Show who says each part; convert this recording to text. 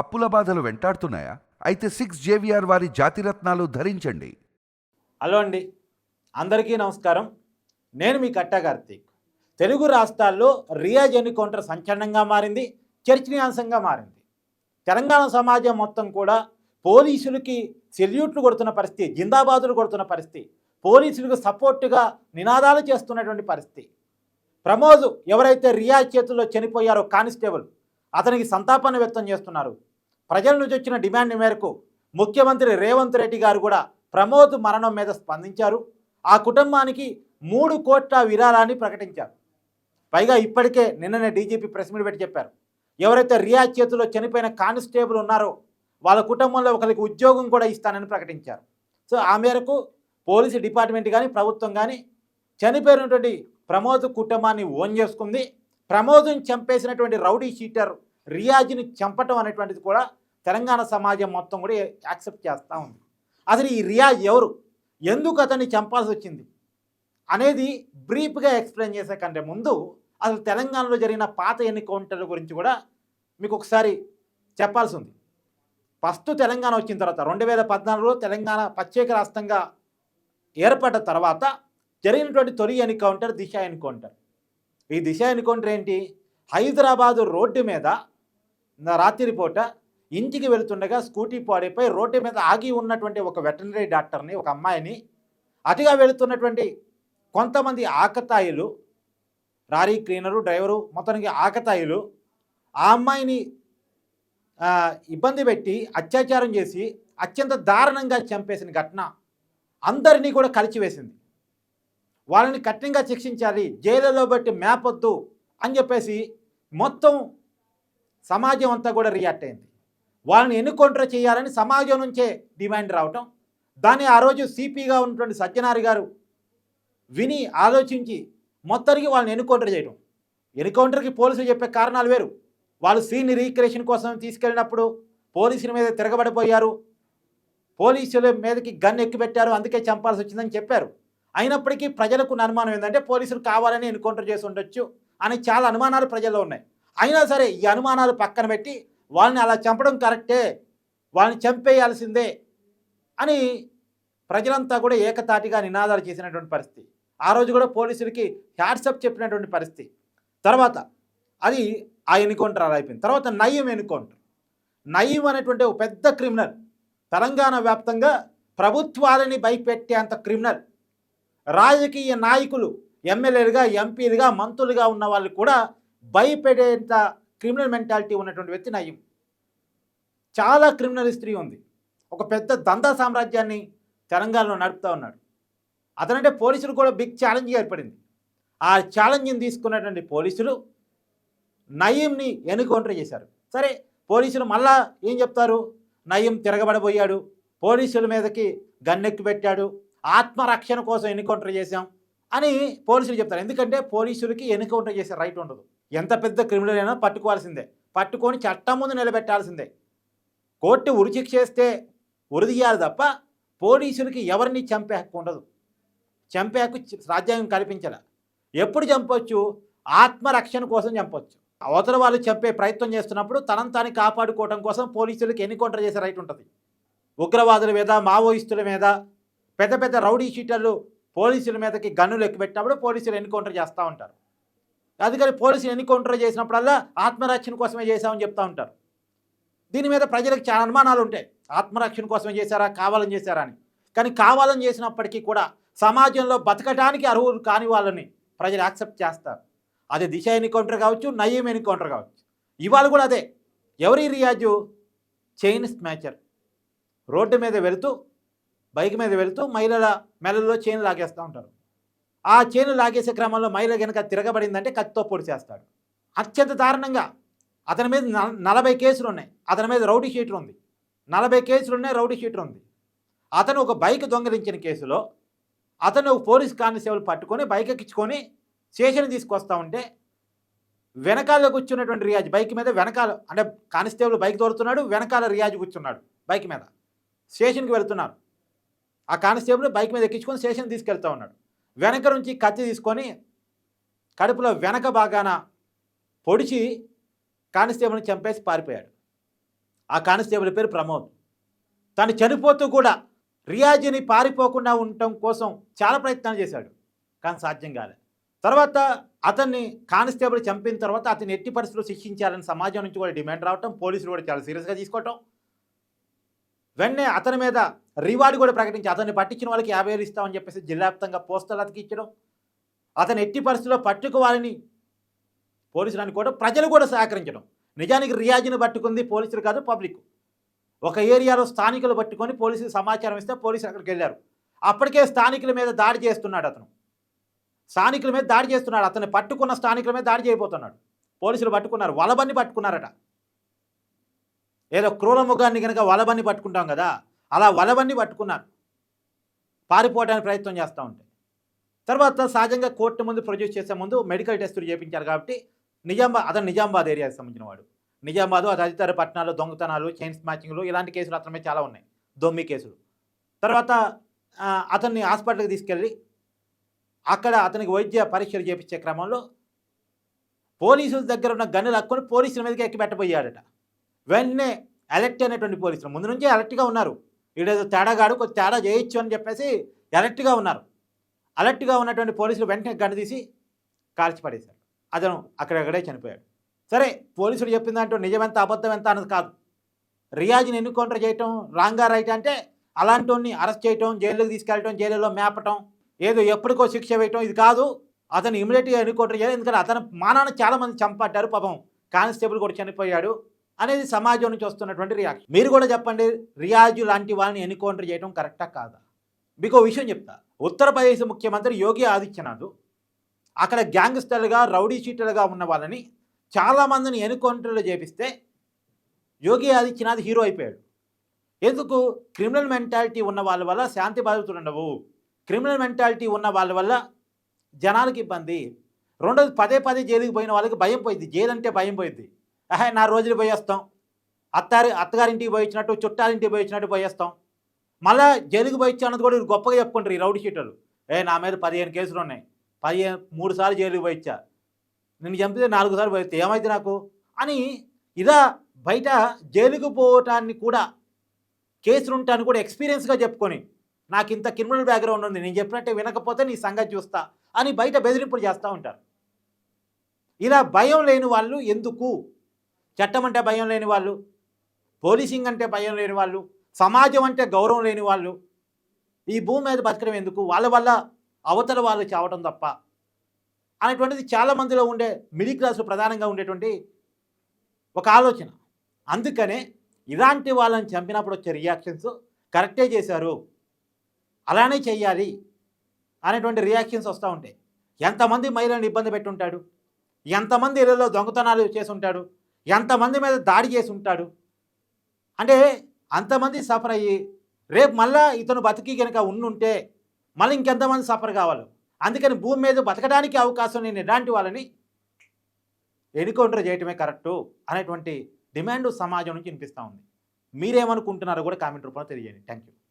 Speaker 1: అప్పుల బాధలు వెంటాడుతున్నాయా? అయితే సిక్స్ జేవిఆర్ వారి జాతిరత్నాలు ధరించండి.
Speaker 2: హలో అండి. అందరికీ నమస్కారం. నేను మీ కట్టా కార్తీక్. తెలుగు రాష్ట్రాల్లో రియాజ్ ఎన్కౌంటర్ సంచలనంగా మారింది చర్చనీయాంశంగా మారింది. తెలంగాణ సమాజం మొత్తం కూడా పోలీసులకి సెల్యూట్లు కొడుతున్న పరిస్థితి జిందాబాదులు కొడుతున్న పరిస్థితి పోలీసులకు సపోర్టుగా నినాదాలు చేస్తున్నటువంటి పరిస్థితి. ప్రమోద్ ఎవరైతే రియాజ్ చేతుల్లో చనిపోయారో కానిస్టేబుల్ అతనికి సంతాపాన్ని వ్యక్తం చేస్తున్నారు. ప్రజల నుంచి వచ్చిన డిమాండ్ మేరకు ముఖ్యమంత్రి రేవంత్ రెడ్డి గారు కూడా ప్రమోద్ మరణం మీద స్పందించారు. ఆ కుటుంబానికి మూడు కోట్ల విరాళాన్ని ప్రకటించారు. పైగా ఇప్పటికే నిన్ననే డీజీపీ ప్రెస్ మీట్ పెట్టి చెప్పారు. ఎవరైతే రియాజ్ చేతిలో చనిపోయిన కానిస్టేబుల్ ఉన్నారో వాళ్ళ కుటుంబంలో ఒకరికి ఉద్యోగం కూడా ఇస్తానని ప్రకటించారు. సో ఆ మేరకు పోలీసు డిపార్ట్మెంట్ కానీ ప్రభుత్వం కానీ చనిపోయినటువంటి ప్రమోద్ కుటుంబాన్ని ఓన్ చేసుకుంది. ప్రమోద్ని చంపేసినటువంటి రౌడీ షీటర్ రియాజ్ని చంపటం అనేటువంటిది కూడా తెలంగాణ సమాజం మొత్తం కూడా యాక్సెప్ట్ చేస్తూ ఉంది. అసలు ఈ రియాజ్ ఎవరు? ఎందుకు అతన్ని చంపాల్సి వచ్చింది? అనేది బ్రీఫ్గా ఎక్స్ప్లెయిన్ చేసే కంటే ముందు అసలు తెలంగాణలో జరిగిన పాత ఎన్నికౌంటర్ల గురించి కూడా మీకు ఒకసారి చెప్పాల్సి ఉంది. ఫస్ట్ తెలంగాణ వచ్చిన తర్వాత రెండు వేల పద్నాలుగులో తెలంగాణ ప్రత్యేక రాష్ట్రంగా ఏర్పడ్డ తర్వాత జరిగినటువంటి తొలి ఎన్కౌంటర్ దిశ ఎన్కౌంటర్ ఈ దిశ ఎన్కౌంటర్ ఏంటి? హైదరాబాదు రోడ్డు మీద నా ఇంటికి వెళుతుండగా స్కూటీ పాడైపోయి రోడ్డు మీద ఆగి ఉన్నటువంటి ఒక వెటనరీ డాక్టర్ని ఒక అమ్మాయిని అతిగా వెళుతున్నటువంటి కొంతమంది ఆకతాయిలు రారీ క్లీనరు డ్రైవరు మొత్తానికి ఆకతాయిలు ఆ అమ్మాయిని ఇబ్బంది పెట్టి అత్యాచారం చేసి అత్యంత దారుణంగా చంపేసిన ఘటన అందరినీ కూడా కలిచివేసింది. వాళ్ళని కఠినంగా శిక్షించాలి జైలులో బట్టి మేపొద్దు అని చెప్పేసి మొత్తం సమాజం అంతా కూడా రియాక్ట్ అయింది. వాళ్ళని ఎన్నుకొంట్ర చేయాలని సమాజం నుంచే డిమాండ్ రావటం. దాన్ని ఆ రోజు సిపిగా ఉన్నటువంటి సత్యనారాయణ గారు విని ఆలోచించి మొత్తానికి వాళ్ళని ఎన్కౌంటర్ చేయడం ఎన్కౌంటర్కి పోలీసులు చెప్పే కారణాలు వేరు. వాళ్ళు సీన్ రీక్రియేషన్ కోసం తీసుకెళ్ళినప్పుడు పోలీసుల మీద తిరగబడిపోయారు. పోలీసుల మీదకి గన్ ఎక్కుపెట్టారు. అందుకే చంపాల్సి వచ్చిందని చెప్పారు. అయినప్పటికీ ప్రజలకు ఉన్న అనుమానం ఏంటంటే పోలీసులు కావాలని ఎన్కౌంటర్ చేసి ఉండొచ్చు అని చాలా అనుమానాలు ప్రజల్లో ఉన్నాయి. అయినా సరే ఈ అనుమానాలు పక్కన పెట్టి వాళ్ళని అలా చంపడం కరెక్టే వాళ్ళని చంపేయాల్సిందే అని ప్రజలంతా కూడా ఏకతాటిగా నినాదాలు చేసినటువంటి పరిస్థితి. ఆ రోజు కూడా పోలీసులకి హ్యాట్సప్ చెప్పినటువంటి పరిస్థితి. తర్వాత అది ఆ ఎన్కౌంటర్ అలా అయిపోయింది. తర్వాత నయ్యం ఎన్కౌంటర్. నయ్యం అనేటువంటి ఒక పెద్ద క్రిమినల్. తెలంగాణ వ్యాప్తంగా ప్రభుత్వాలని భయపెట్టేంత క్రిమినల్. రాజకీయ నాయకులు ఎమ్మెల్యేలుగా ఎంపీలుగా మంత్రులుగా ఉన్న వాళ్ళు కూడా భయపెడేంత క్రిమినల్ మెంటాలిటీ ఉన్నటువంటి వ్యక్తి నయీం. చాలా క్రిమినల్ హిస్టరీ ఉంది. ఒక పెద్ద దందా సామ్రాజ్యాన్ని తెలంగాణలో నడుపుతూ ఉన్నాడు. అతనంటే పోలీసులు కూడా బిగ్ ఛాలెంజ్ ఏర్పడింది. ఆ ఛాలెంజ్ని తీసుకున్నటువంటి పోలీసులు నయీంని ఎన్కౌంటర్ చేశారు. సరే పోలీసులు మళ్ళా ఏం చెప్తారు? నయీం తిరగబడబోయాడు. పోలీసుల మీదకి గన్నెక్కి పెట్టాడు. ఆత్మరక్షణ కోసం ఎన్కౌంటర్ చేశాం అని పోలీసులు చెప్తారు. ఎందుకంటే పోలీసులకి ఎన్కౌంటర్ చేసే రైట్ ఉండదు. ఎంత పెద్ద క్రిమినల్ అయినా పట్టుకోవాల్సిందే. పట్టుకొని చట్టం ముందు నిలబెట్టాల్సిందే. కోర్టు ఉరిచిక్ చేస్తే ఉరిదీయాలి తప్ప పోలీసులకి ఎవరిని చంపే హక్కు ఉండదు. చంపే హక్కు రాజ్యాంగం కల్పించాల. ఎప్పుడు చంపొచ్చు? ఆత్మరక్షణ కోసం చంపొచ్చు. అవతల వాళ్ళు చంపే ప్రయత్నం చేస్తున్నప్పుడు తనను తాను కాపాడుకోవడం కోసం పోలీసులకు ఎన్కౌంటర్ చేసే రైట్ ఉంటుంది. ఉగ్రవాదుల మీద మావోయిస్టుల మీద పెద్ద పెద్ద రౌడీ షీటర్లు పోలీసుల మీదకి గన్నులు ఎక్కుపెట్టినప్పుడు పోలీసులు ఎన్కౌంటర్ చేస్తూ ఉంటారు. అందుకని పోలీసులు ఎన్కౌంటర్ చేసినప్పుడల్లా ఆత్మరక్షణ కోసమే చేశామని చెప్తా ఉంటారు. దీని మీద ప్రజలకు చాలా అనుమానాలు ఉంటాయి. ఆత్మరక్షణ కోసమే చేశారా? కావాలని చేశారా అని. కానీ కావాలని చేసినప్పటికీ కూడా సమాజంలో బతకటానికి అర్హులు కాని వాళ్ళని ప్రజలు యాక్సెప్ట్ చేస్తారు. అది దిశ ఎన్కౌంటర్ కావచ్చు? నయీం ఎన్కౌంటర్ కావచ్చు? ఇవాళ కూడా అదే. ఎవరి రియాజు? చైన్ స్మాచర్ రోడ్డు మీద వెళుతూ బైక్ మీద వెళుతూ మహిళల మెడల్లో చైన్ లాగేస్తూ ఉంటారు. ఆ చేను లాగేసే క్రమంలో మహిళ కనుక తిరగబడిందంటే కత్తితో పొడి చేస్తాడు. అత్యంత దారుణంగా అతని మీద నలభై కేసులు ఉన్నాయి అతని మీద రౌడీ షీటర్ ఉంది. నలభై కేసులు ఉన్నాయి రౌడీ షీటర్ ఉంది. అతను ఒక బైక్ దొంగలించిన కేసులో అతను పోలీస్ కానిస్టేబుల్ పట్టుకొని బైక్ ఎక్కించుకొని స్టేషన్ తీసుకొస్తా ఉంటే వెనకాల కూర్చున్నటువంటి రియాజ్ బైక్ మీద వెనకాల అంటే కానిస్టేబుల్ బైక్ దొరుకుతున్నాడు వెనకాల రియాజ్ కూర్చున్నాడు బైక్ మీద. స్టేషన్కి వెళ్తున్నారు ఆ కానిస్టేబుల్ బైక్ మీద ఎక్కించుకొని స్టేషన్ తీసుకెళ్తా ఉన్నాడు. వెనక నుంచి కత్తి తీసుకొని కడుపులో వెనక భాగాన పొడిచి కానిస్టేబుల్ని చంపేసి పారిపోయాడు. ఆ కానిస్టేబుల్ పేరు ప్రమోద్. తను చనిపోతూ కూడా రియాజీని పారిపోకుండా ఉండటం కోసం చాలా ప్రయత్నాలు చేశాడు. కానీ సాధ్యం కాలే. తర్వాత అతన్ని కానిస్టేబుల్ చంపిన తర్వాత అతన్ని ఎట్టి పరిస్థితులు శిక్షించాలని సమాజం నుంచి కూడా డిమాండ్ రావటం పోలీసులు కూడా చాలా సీరియస్గా తీసుకోవటం. వెంటనే అతని మీద రివార్డు కూడా ప్రకటించి అతన్ని పట్టించిన వాళ్ళకి యాభై వేలు ఇస్తామని చెప్పేసి జిల్లా వ్యాప్తంగా పోస్టర్లు అతికించడం అతను ఎట్టి పరిస్థితుల్లో పట్టుకోవాలని పోలీసులు అనుకోవడం ప్రజలు కూడా సహకరించడం. నిజానికి రియాజీని పట్టుకుంది పోలీసులు కాదు పబ్లిక్. ఒక ఏరియాలో స్థానికులు పట్టుకొని పోలీసులు సమాచారం ఇస్తే పోలీసులు అక్కడికి వెళ్ళారు. అప్పటికే స్థానికుల మీద దాడి చేస్తున్నాడు అతను. స్థానికుల మీద దాడి చేస్తున్నాడు. అతన్ని పట్టుకున్న స్థానికుల మీద దాడి చేయబోతున్నాడు. పోలీసులు పట్టుకున్నారు. వలబన్ని పట్టుకున్నారట. ఏదో క్రూరముఖాన్ని కనుక వలబన్ని పట్టుకుంటాం కదా అలా వలవన్నీ పట్టుకున్నారు. పారిపోవడానికి ప్రయత్నం చేస్తూ ఉంటాయి తర్వాత సహజంగా కోర్టు ముందు ప్రొడ్యూస్ చేసే ముందు మెడికల్ టెస్టులు చేయించారు కాబట్టి నిజామాబాద్ అతను నిజామాబాద్ ఏరియాకి సంబంధించిన వాడు. నిజామాబాద్ తదితర పట్టణాలు దొంగతనాలు చైన్ స్మాచింగ్లు ఇలాంటి కేసులు అతని చాలా ఉన్నాయి. దొమ్మి కేసులు. తర్వాత అతన్ని హాస్పిటల్కి తీసుకెళ్ళి అక్కడ అతనికి వైద్య పరీక్షలు చేపించే క్రమంలో పోలీసుల దగ్గర ఉన్న గన్నులు హక్కుని పోలీసుల మీదకి ఎక్కి పెట్టబోయాడట. వెంటనే అలర్ట్ అయినటువంటి పోలీసులు. ముందు నుంచే అలర్ట్గా ఉన్నారు. ఈడేదో తేడాగాడు కొంచెం తేడా చేయొచ్చు అని చెప్పేసి అలర్ట్గా ఉన్నారు. అలర్ట్గా ఉన్నటువంటి పోలీసులు వెంటనే గన్ను తీసి కాల్చి పడేశారు అతను అక్కడక్కడే చనిపోయాడు. సరే పోలీసులు చెప్పిన దాంట్లో నిజమెంత అబద్ధం ఎంత అన్నది కాదు. రియాజ్ని ఎన్కౌంటర్ చేయటం రాంగా రైట్ అంటే అలాంటి వాడిని అరెస్ట్ చేయటం జైలుకి తీసుకెళ్ళటం జైలులో మేపటం ఏదో ఎప్పటికో శిక్ష వేయటం ఇది కాదు. అతను ఇమీడియట్గా ఎన్నుకౌంటర్ చేయాలి. ఎందుకంటే అతను మానాన్ని చాలామంది చంపట్టారు పాపం కానిస్టేబుల్ కూడా చనిపోయాడు. అనేది సమాజం నుంచి వస్తున్నటువంటి రియాక్షన్ మీరు కూడా చెప్పండి రియాజు లాంటి వాళ్ళని ఎన్కౌంటర్ చేయడం కరెక్టా కాదా? మీకు విషయం చెప్తా. ఉత్తరప్రదేశ్ ముఖ్యమంత్రి యోగి ఆదిత్యనాథ్ అక్కడ గ్యాంగ్స్టర్లుగా రౌడీ షీటర్లుగా ఉన్న వాళ్ళని చాలామందిని ఎన్కౌంటర్లు చేపిస్తే యోగి ఆదిత్యనాథ్ హీరో అయిపోయాడు. ఎందుకు? క్రిమినల్ మెంటాలిటీ ఉన్న వాళ్ళ వల్ల శాంతి బాధితులు ఉండవు. క్రిమినల్ మెంటాలిటీ ఉన్న వాళ్ళ వల్ల జనాలకి ఇబ్బంది. రెండోది పదే పదే జైలుకి పోయిన వాళ్ళకి భయం పోయింది జైలు అంటే భయం పోయింది ఆహా నా రోజులు పోయేస్తాం. అత్తారి అత్తగారింటికి పోయి వచ్చినట్టు చుట్టాలింటికి పోయి వచ్చినట్టు పోయేస్తాం. మళ్ళా జైలుకి పోయి అన్నది కూడా గొప్పగా చెప్పుకుంటారు ఈ రౌడీ షీటర్లు. ఏ నా మీద పదిహేను కేసులు ఉన్నాయి. పదిహేను మూడు సార్లు జైలుకి పోయిచ్చా. నిన్ను చంపితే నాలుగు సార్లు పోయితే ఏమైతే నాకు? అని ఇలా బయట జైలుకు పోవటాన్ని కూడా కేసులు ఉంటాను కూడా ఎక్స్పీరియన్స్గా చెప్పుకొని నాకు ఇంత క్రిమినల్ బ్యాక్గ్రౌండ్ ఉంది నేను చెప్పినట్టే వినకపోతే నీ సంగతి చూస్తా అని బయట బెదిరింపులు చేస్తూ ఉంటారు. ఇలా భయం లేని వాళ్ళు ఎందుకు? చట్టం అంటే భయం లేని వాళ్ళు పోలీసింగ్ అంటే భయం లేని వాళ్ళు సమాజం అంటే గౌరవం లేని వాళ్ళు ఈ భూమి మీద బతకడం ఎందుకు? వాళ్ళ వల్ల అవతల వాళ్ళు చావటం తప్ప. అనేటువంటిది చాలా మందిలో ఉండే మిడిల్ క్లాస్లో ప్రధానంగా ఉండేటువంటి ఒక ఆలోచన. అందుకనే ఇలాంటి వాళ్ళని చంపినప్పుడు వచ్చే రియాక్షన్స్ కరెక్టే చేశారు? అలానే చెయ్యాలి అనేటువంటి రియాక్షన్స్ వస్తూ ఉంటాయి. ఎంతమంది మహిళలను ఇబ్బంది పెట్టుంటాడు? ఎంతమంది ఇళ్ళలో దొంగతనాలు చేసి ఉంటాడు? ఎంతమంది మీద దాడి చేసి ఉంటాడు? అంటే అంతమంది సఫర్ అయ్యి రేపు మళ్ళా ఇతను బతికి కనుక ఉండుంటే మళ్ళీ ఇంకెంతమంది సఫర్ కావాలి? అందుకని భూమి మీద బతకడానికి అవకాశం నేను ఎలాంటి వాళ్ళని ఎన్కౌంటర్ చేయటమే కరెక్టు అనేటువంటి డిమాండ్ సమాజం నుంచి వినిపిస్తూ ఉంది. మీరేమనుకుంటున్నారో కూడా కామెంట్ రూపంలో తెలియజేయండి. Thank you